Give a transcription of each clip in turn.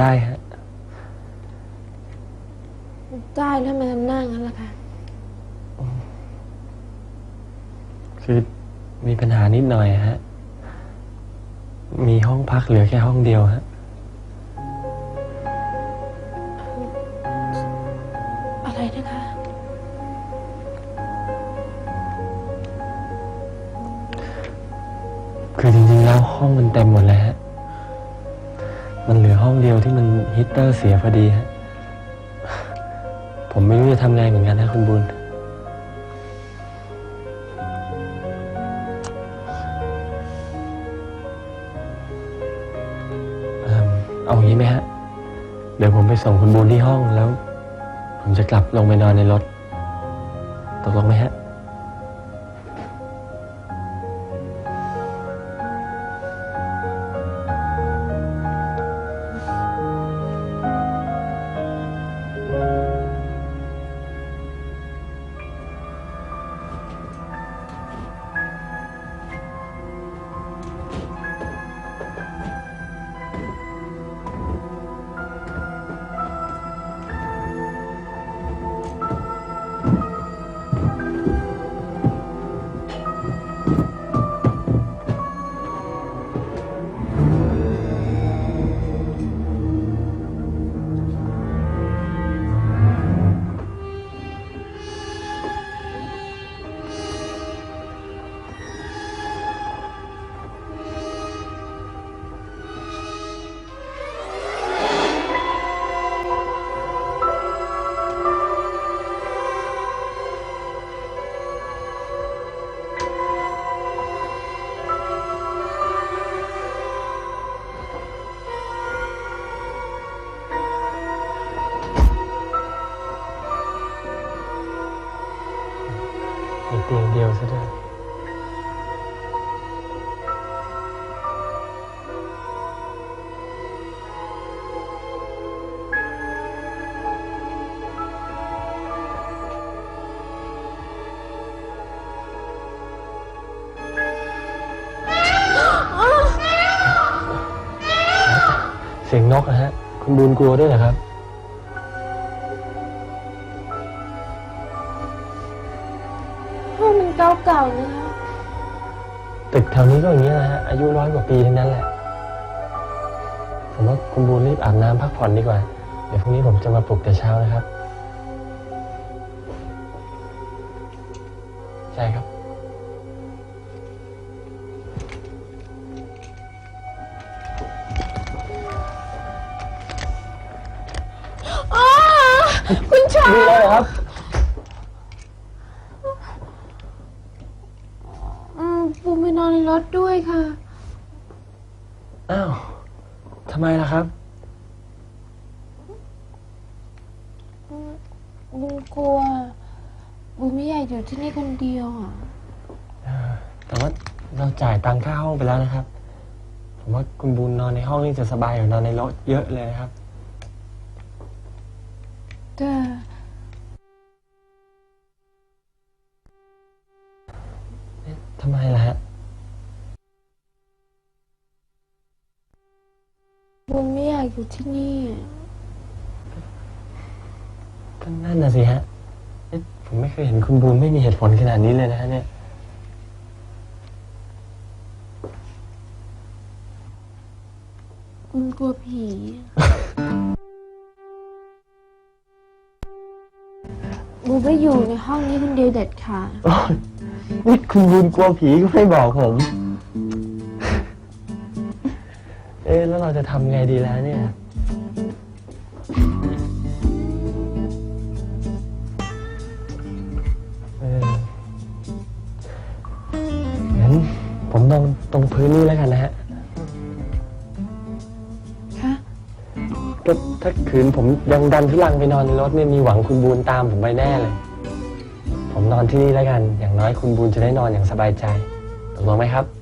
ได้ฮะ ได้แล้วมันนั่งงั้นล่ะคะ คือมีปัญหานิดหน่อยฮะ มีห้องพักเหลือแค่ห้องเดียวฮะ อะไรนะคะ คือจริงๆแล้วห้องมันเต็มหมดแล้วฮะมันเห้องเดียวที่มันฮีตเตอร์เสียพอดีฮะ ผมไม่รู้จะทำไงเหมือนกันนะคุณบุญ เอิ่มเอางนี้ไหมฮะ เดี๋ยวผมไปส่งคุณบุญที่ห้องแล้ว ผมจะกลับลงไปนอนในรถ ตกลงไหมฮะ สียงนกนะฮะ คุณบูนกลัวด้วยเหรอครับ ห้องมันเก่าๆนะคะตึกแถวนี้ก็อย่างนี้นะฮะ อายุร้อยกว่าปีทั้งนั้นแหละ ผมว่าคุณบูนรีบอาบน้ำพักผ่อนดีกว่า เดี๋ยวพรุ่งนี้ผมจะมาปลุกแต่เช้านะครับ คุณชายมีอะไรเหรอครับ อืมปูไปนอนในรถด้วยค่ะ อ้าวทำไมล่ะครับ บุญกลัว บุญไม่อยากอยู่ที่นี่คนเดียวอะ แต่ว่าเราจ่ายตังค่าห้องไปแล้วนะครับ ผมว่าคุณบูนนอนในห้องนี่จะสบายกว่านอนในรถเยอะเลยนะครับ แต่ทำไมล่ะฮะบุญไม่อยากอยู่ที่นี่อะก็นั่นน่ะสิฮะเอ๊ะผมไม่เคยเห็นคุณบูนไม่มีเหตุผลขนาดนี้เลยนะฮะเนี่ยบุญกลัวผี บุญไม่อยู่ในห้องนี้คนเดียวเด็ดขาดโอ๊ยนี่คุณบุญกลัวผีก็ไม่บอกผม เอ๊ะแล้วเราจะทำไงดีแล้วเนี่ย คืนผมยังดันทุลังไปนอนในรถเนี่ยมีหวังคุณบูนตามผมไปแน่เลย ผมนอนที่นี่แล้วกัน อย่างน้อยคุณบูนจะได้นอนอย่างสบายใจตกลงไหมครับ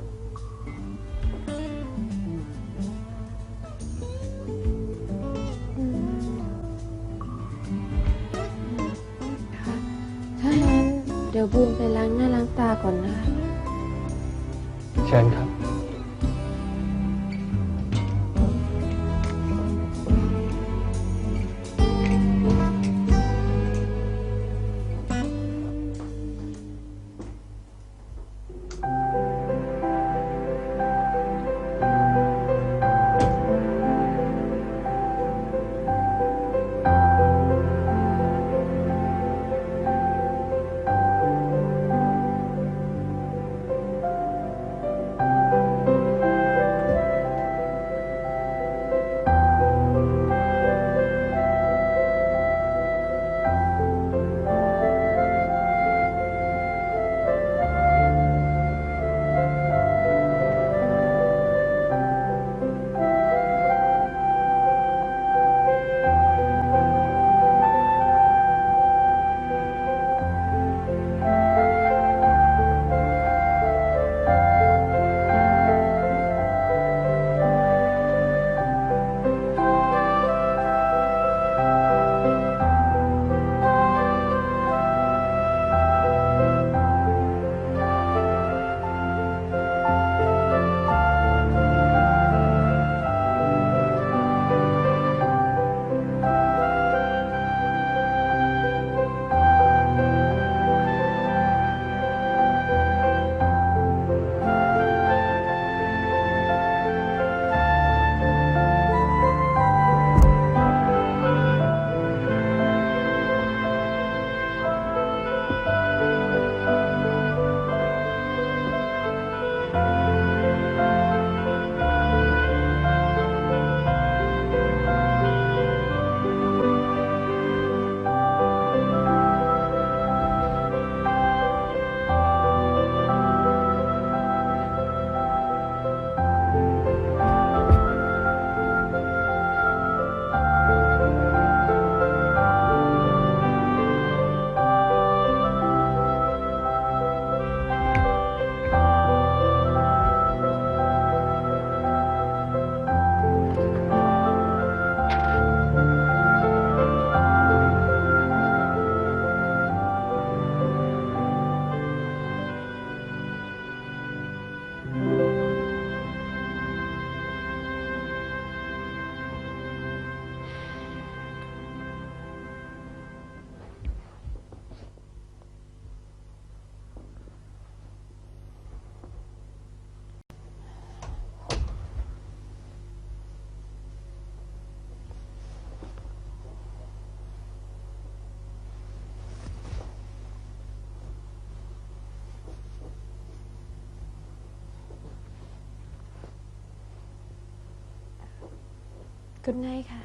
กุดไนค่ะ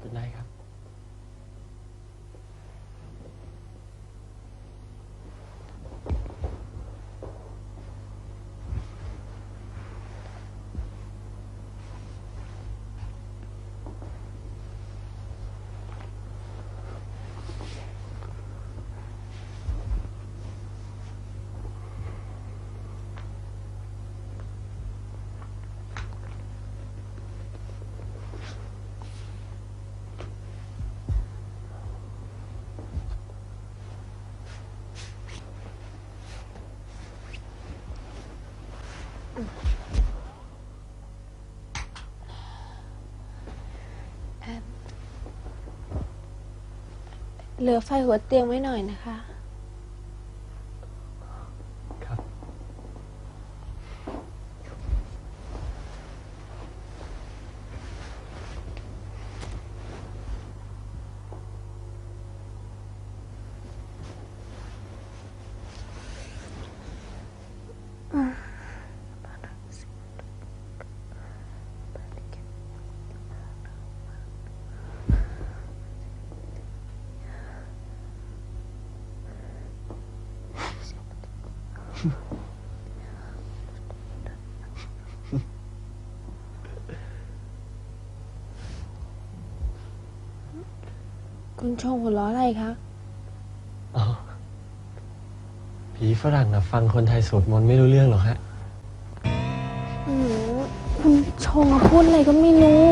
good night ครับ เหลือไฟหัวเตียงไว้หน่อยนะคะ คุณชงหัวล้ออะไรคะ อ๋อ ผีฝรั่งอะฟังคนไทยสวดมนต์ไม่รู้เรื่องหรอกฮะอืมคุณชงอะพูดอะไรก็ไม่รู้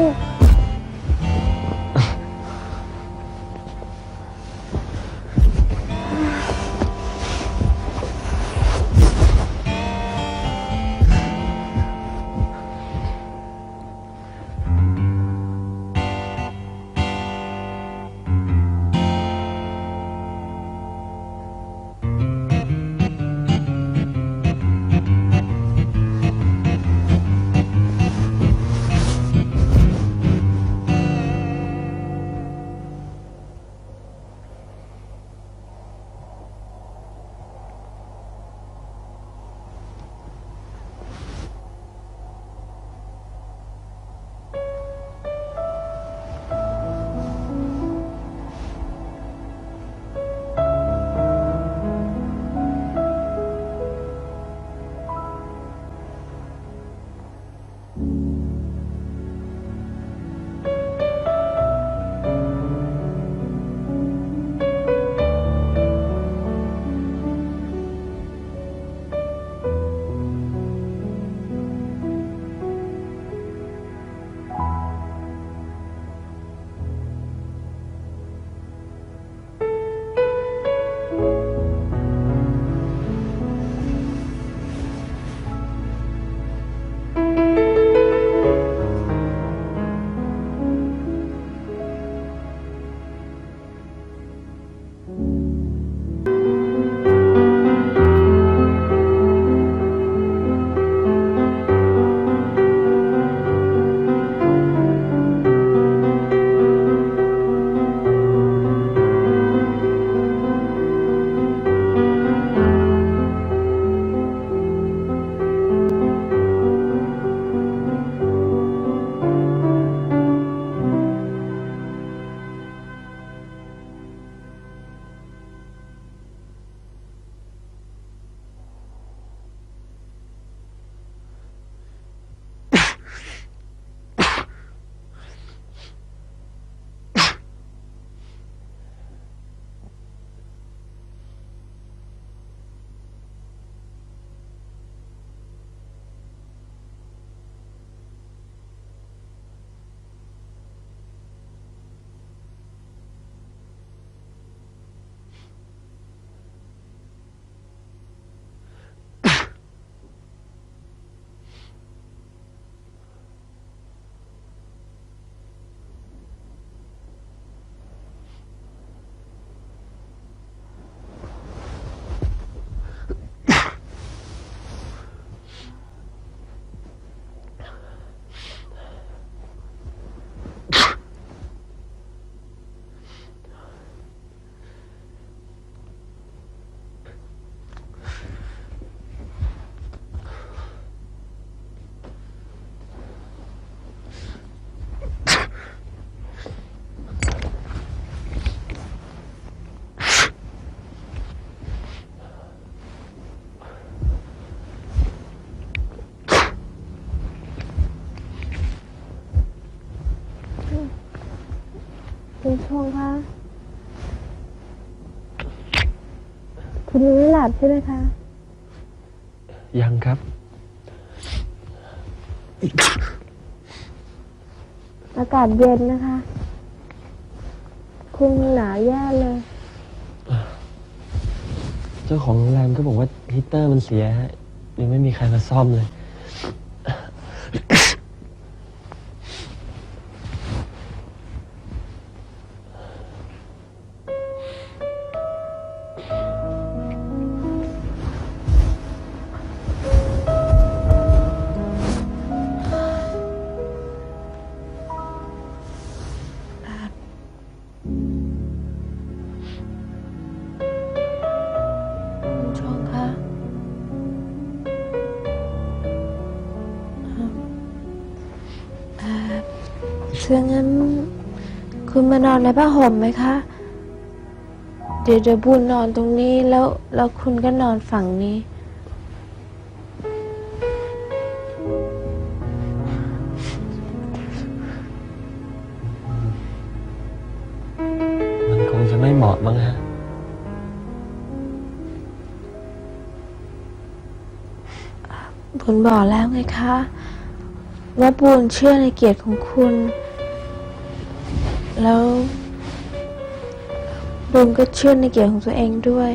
ชงคะคุณยังไม่หลับใช่ไหมคะ ยังครับ อากาศเย็นนะคะ คุณหนาวแย่เลย เจ้าของโรงแรมก็บอกว่าฮีตเตอร์มันเสียฮะยังไม่มีใครมาซ่อมเลย เชื่องั้น คุณมานอนในผ้าห่มไหมคะ เดี๋ยวเดี๋ยวบุญนอนตรงนี้แล้วแล้วคุณก็นอนฝั่งนี้ มันคงจะไม่เหมาะมั้งฮะ บุญบอกแล้วไงคะ ว่าบุญเชื่อในเกียรติของคุณ แล้วบุญก็เชื่อในเกียรติของตัวเองด้วย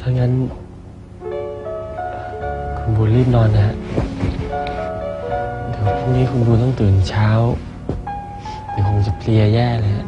ถ้างั้น คุณบูนรีบนอนนะฮะเดี๋ยว พรุ่งนี้คุณบูต้องตื่นเช้าเดี๋ยวคงจะเพลียแย่เลยฮะ